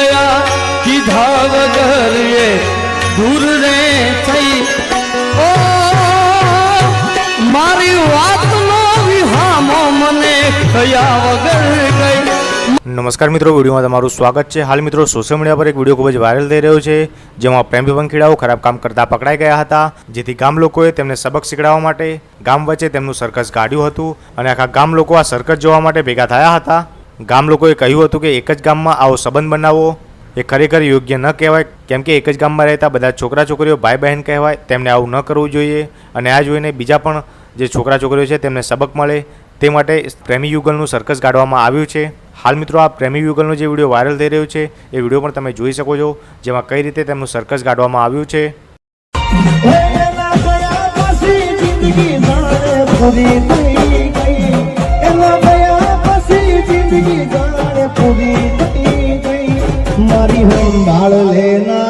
ગયા કીધા વગર એ દૂર રે થઈ ઓ મારી વાતનો વિહામો મને કયા વગર ગઈ નમસ્કાર મિત્રો વિડીયોમાં તમારું સ્વાગત છે. હાલ મિત્રો સોશિયલ મીડિયા પર એક વીડિયો ખૂબ જ વાયરલ થઈ રહ્યો છે, જેમાં પ્રેમ પંખીડાઓ ખરાબ કામ કરતા પકડાઈ ગયા હતા, જેથી ગામ લોકોએ તેમને સબક શીખડાવવા માટે ગામ વચ્ચે તેમનું સર્કસ કાઢ્યું હતું અને આખા ગામ લોકો આ સર્કસ જોવા માટે ભેગા થયા હતા. ગામ લોકોએ કહ્યું હતું કે એક જ ગામમાં આવો સંબંધ બનાવવો એ ખરેખર યોગ્ય ન કહેવાય. કેમ કે એક જ ગામમાં રહેતા બધા છોકરા છોકરીઓ ભાઈ બહેન કહેવાય. તેમને આવું ન કરવું જોઈએ. અને આ જોઈને બીજા પણ જે છોકરા છોકરીઓ છે તેમને સબક મળે. તે માટે પ્રેમી યુગલનું સર્કસ કાઢવામાં આવ્યું છે. હાલ મિત્રો, આ પ્રેમી યુગલનો જે વીડિયો વાયરલ થઈ રહ્યો છે, એ વીડિયો પણ તમે જોઈ શકો છો, જેમાં કઈ રીતે તેમનું સર્કસ કાઢવામાં આવ્યું છે. જિંદગી જિંદગી જાણે